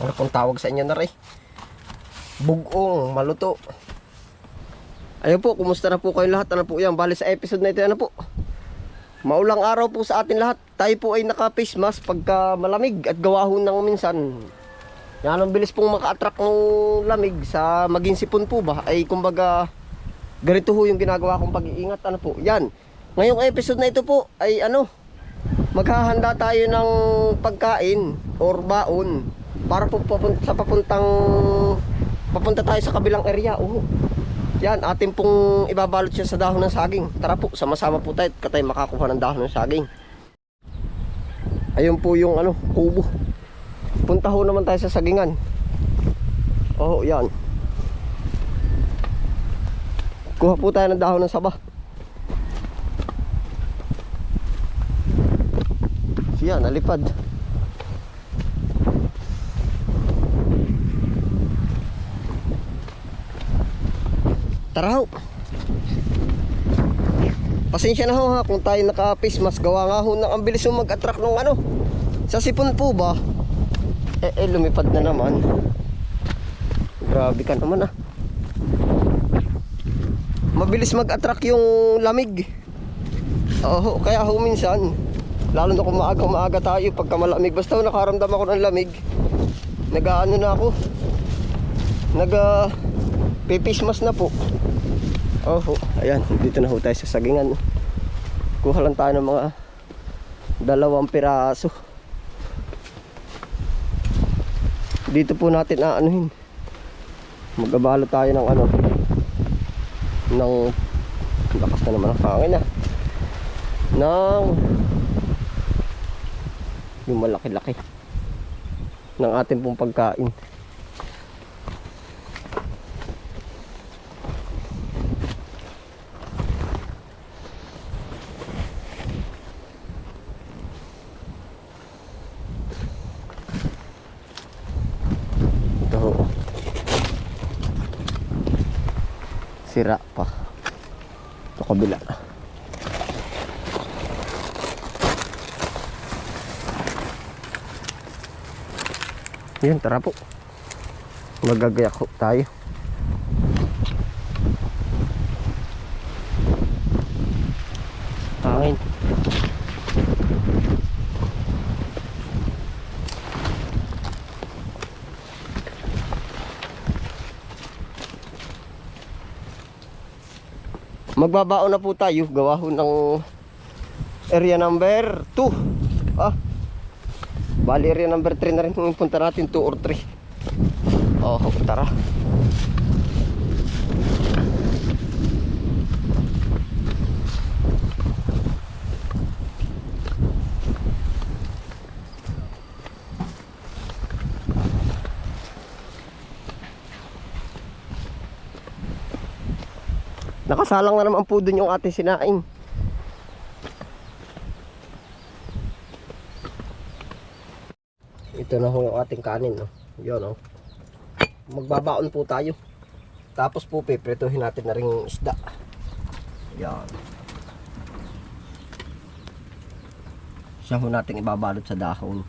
Ano pong tawag sa inyo na rin? Bugong, maluto. Ayun po, kumusta na po kayo lahat? Ano po yan? Bali sa episode na ito, ano po? Maulang araw po sa atin lahat. Tayo po ay naka-face mask pagka malamig at gawahon ng minsan. Yan ang bilis pong maka-attract ng lamig sa maging sipon po ba? Ay kumbaga, ganito ho yung ginagawa kong pag-iingat. Ano po? Yan. Ngayong episode na ito po ay ano, maghahanda tayo ng pagkain or baon para po papunta, sa papuntang papunta tayo sa kabilang area. Oo. Yan, atin pong ibabalot siya sa dahon ng saging. Tara po, sama-sama po tayo at tayo makakuha ng dahon ng saging. Ayun po yung ano, kubo. Punta ho naman tayo sa sagingan. Oo, yan. Kuha po tayo ng dahon ng saba. Siya, nalipad. Tara ho. Pasensya na ho ha kung tayo naka-face mask. Gawa nga ho na ang yung mag-attract ng ano. Sa sipon po ba? Eh, eh lumipad na naman. Grabe ka naman ah. Mabilis mag-attract yung lamig. Oo, kaya ho minsan, lalo na kung maaga maaga tayo pagka malamig. Basta ho, nakaramdam ako ng lamig. Nag-ano na ako. Nag uh, pipismas na po. Oh, ayan, dito na ho tayo sa sagingan. Kuha lang tayo ng mga dalawang piraso. Dito po natin aanuhin. Magabalo tayo ng ano ng lakas na naman ang hangin ah. Ng yung malaki-laki ng ating pong pagkain. Sira pa. Ito kabila. Yun, tara po. Magagayak tayo. Hangin. Magbabaon na po tayo. Gawa ho ng area number 2. Ah. Bali area number 3 na rin yung punta natin 2 or 3. Oh, tara. Nakasalang na naman po dun yung ating sinaing. Ito na ho yung ating kanin, no? Yun, no? Magbabaon po tayo. Tapos po, piprituhin natin na rin yung isda. Yan. Siya ho natin ibabalot sa dahon.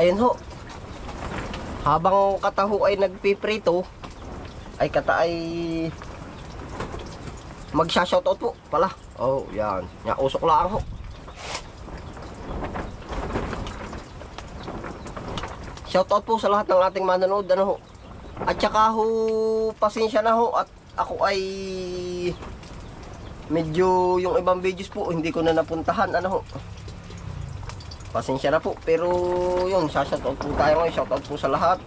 Ayun ho. Habang kataho ay nagpiprito, ay kata ay magsha-shoutout po pala. Oh, yan. Yan, usok lang ho. Shoutout po sa lahat ng ating manonood. Ano ho. At saka ho, pasensya na ho at ako ay medyo yung ibang videos po hindi ko na napuntahan. Ano ho. Pasensya na po. Pero yun, shoutout po tayo ngayon. Shoutout po sa lahat.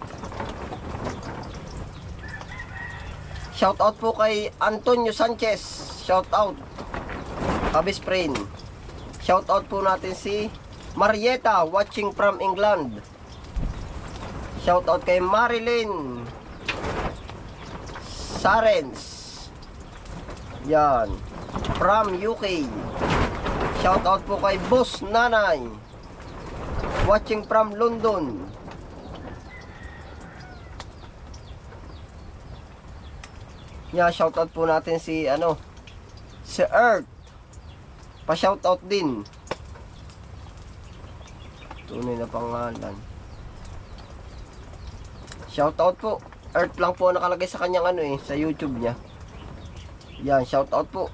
Shoutout po kay Antonio Sanchez. Shoutout. Kabis friend. Shoutout po natin si Marietta watching from England. Shoutout kay Marilyn Sarens. Yan. From UK. Shoutout po kay Boss Nanay. Watching from London. Yeah, shoutout po natin si ano si Earth. Pa-shoutout din. Tunay na pangalan. Shoutout po. Earth lang po nakalagay sa kanyang ano eh, sa YouTube niya. Yan, shoutout po.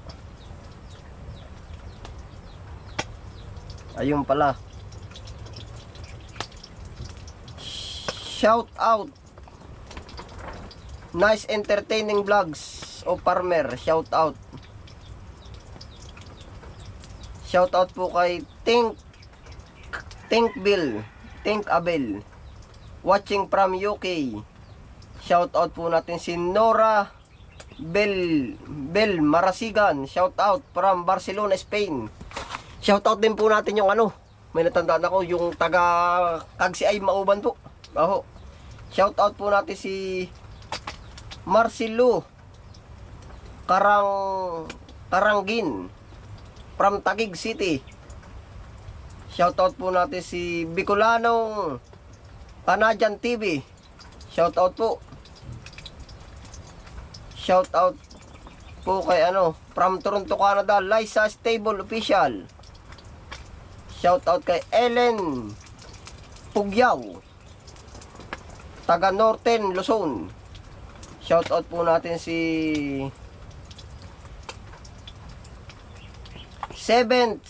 Ayun pala. Shout out. Nice entertaining vlogs o farmer. Shout out. Shout out po kay Think Think Bill. Think Abel. Watching from UK. Shout out po natin si Nora Bel Bel Marasigan. Shout out from Barcelona, Spain. Shout out din po natin yung ano. May natandaan ako yung taga Kagsi ay Mauban po. Aho. Shout out po natin si Marcelo Karang Karangin from Taguig City. Shoutout po natin si Bicolanong Canadian TV. Shoutout po. Shoutout po kay ano, from Toronto, Canada, Liza Stable Official. Shoutout kay Ellen Pugyaw. Taga Northern Luzon. Shoutout po natin si 727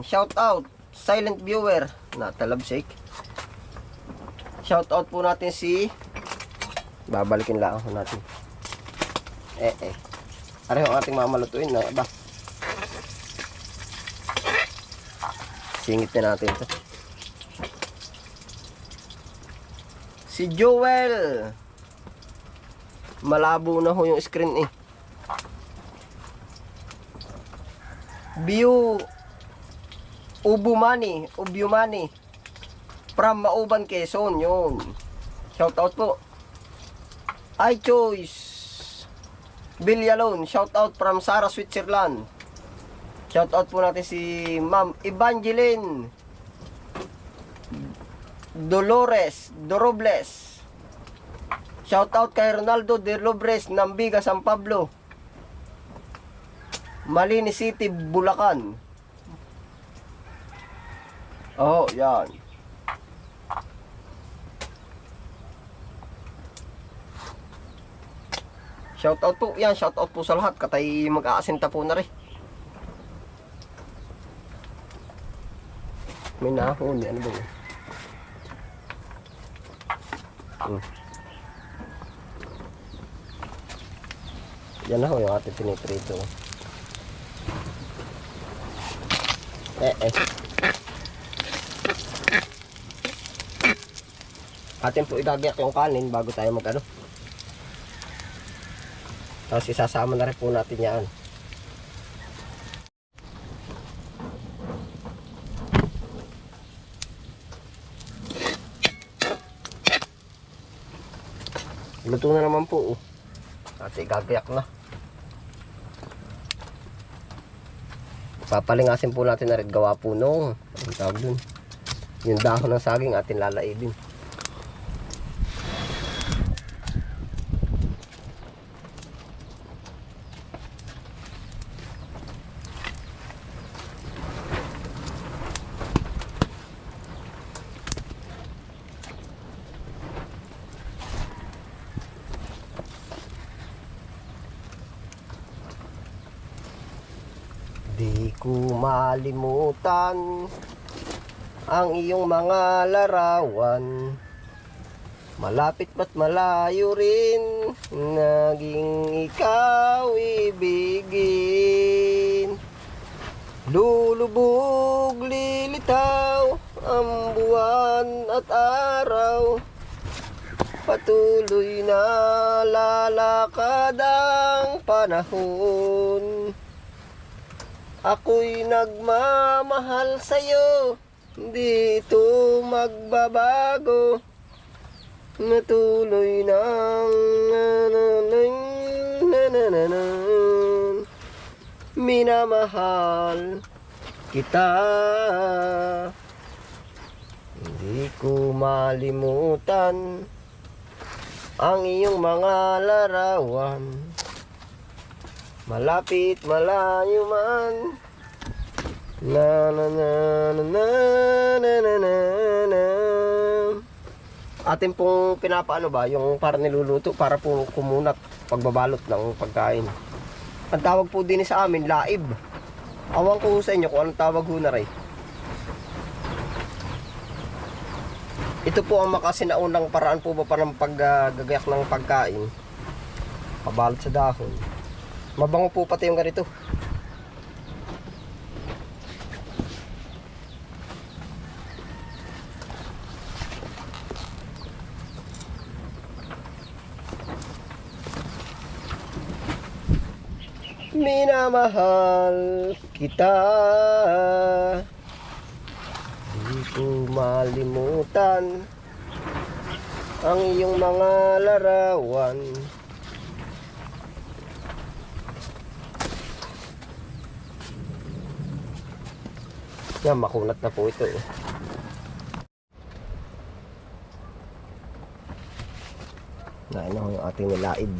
shout out silent viewer. Na talabsik shout out po natin si babalikin lang natin. Eh eh. Pareho ang ating mamalutuin na ba? Singit na natin ito si Joel malabo na ho yung screen eh View Ubumani, Ubumani from Mauban, Quezon, yun. Shout out po. I choice Villalon, shout out from Sara, Switzerland. Shout out po natin si Ma'am Evangeline Dolores Dorobles. Shout out kay Ronaldo de Lobres ng Biga, San Pablo. Malini City, Bulacan. Oh, yan. Shoutout po, yan, shoutout po sa lahat. Katay mag-aasinta po na rin. May nahon, ano ba yun? Hmm. Yan na yung ating piniprito. Eh, eh. Atin po igagayak yung kanin bago tayo mag ano. Tapos isasama na rin po natin yan. Luto na naman po. Oh. At igagayak na. Papalingasin po natin na rin gawa po nung ang tawag dun. Yung dahon ng saging atin lalaibin. Di ko malimutan ang iyong mga larawan. Malapit ba't malayo rin, naging ikaw ibigin. Lulubog, lilitaw, ang buwan at araw. Patuloy na lalakad ang panahon. Ako'y nagmamahal sa'yo, hindi ito magbabago. Natuloy ng. Minamahal kita. Hindi ko malimutan ang iyong mga larawan. Malapit, malayo man Na na na na na na na na, na. Atin pong pinapaano ba yung para niluluto para po kumunat pagbabalot ng pagkain. Ang tawag po din sa amin, laib. Awang ko sa inyo kung anong tawag ho na rin. Ito po ang makasinaunang paraan po ba para ng paggagayak ah, ng pagkain. Pabalot sa dahon. Mabango po pati yung ganito. Minamahal kita Di ko malimutan Ang iyong mga larawan Yan, makunat na po ito eh. Nain na yung ating nilaid.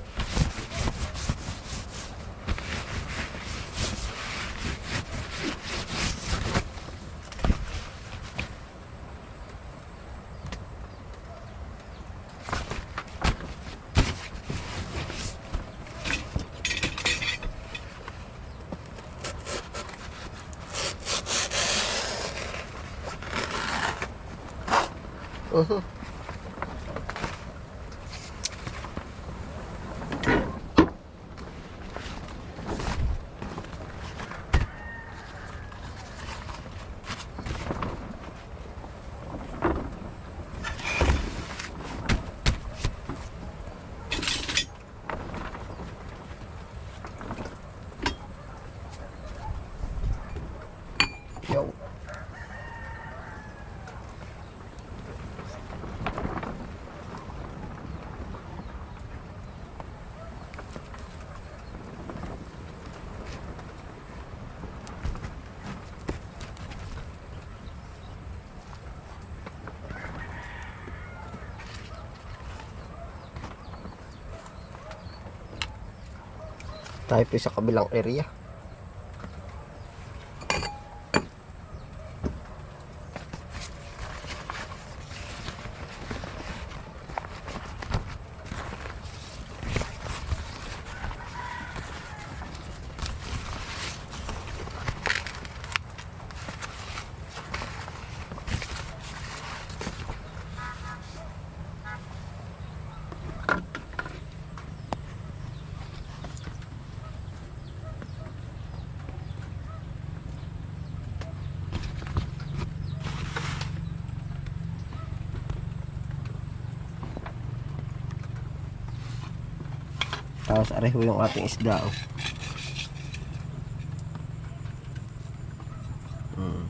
Uh -huh. Yo. Tayo po sa kabilang area. Tapos areho yung ating isda. Oh. Mm.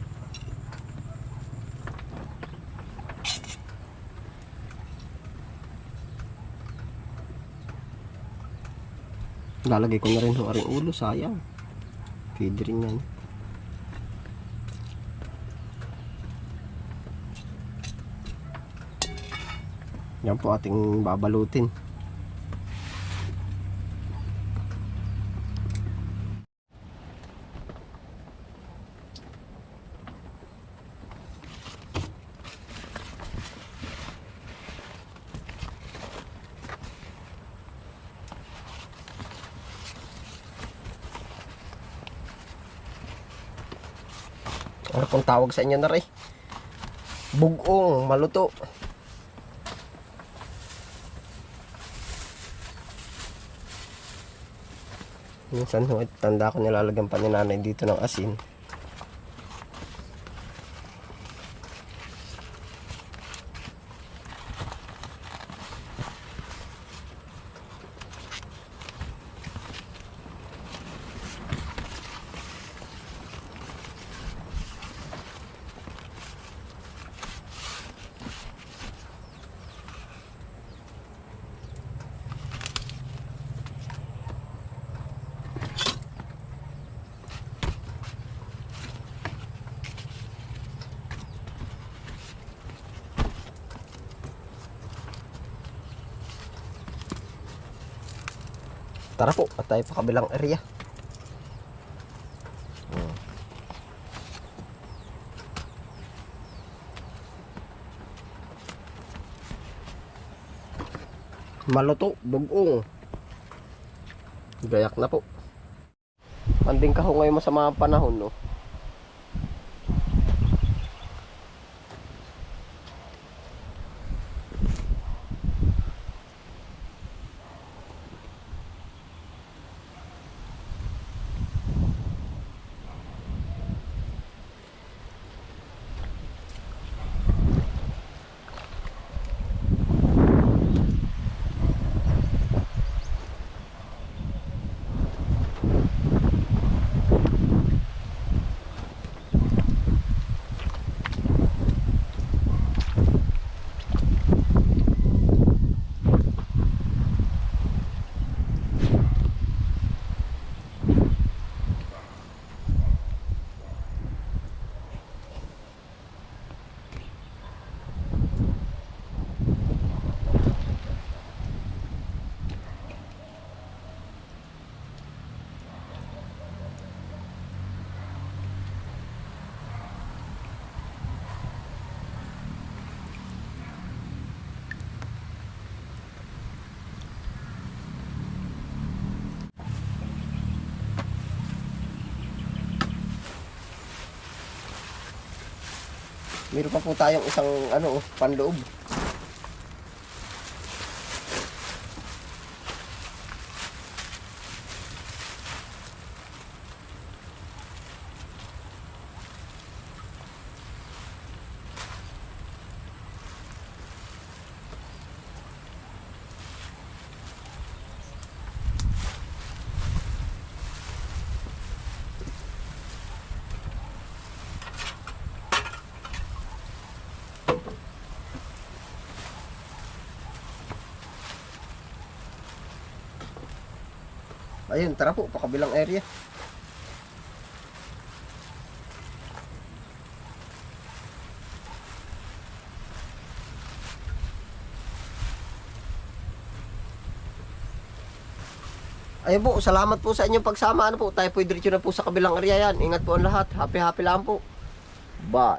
Lalagay ko na rin yung aring ulo, sayang. Pwede rin yan. Yan po ating babalutin. Ano pong tawag sa inyo na rin? Bugong, maluto. Minsan tanda ko nilalagyan pa ni nanay dito ng asin. Tara po, patay pa kabilang area. Hmm. Maluto, bugong. Gayak na po. Manding kaho ngayon masama ang panahon, no? Meron pa po tayong isang ano, oh, panloob. Ayun, tara po, pakabilang area. Ayun po, salamat po sa inyong pagsama. Ano po, tayo po diretso na po sa kabilang area yan. Ingat po ang lahat. Happy happy lang po. Bye.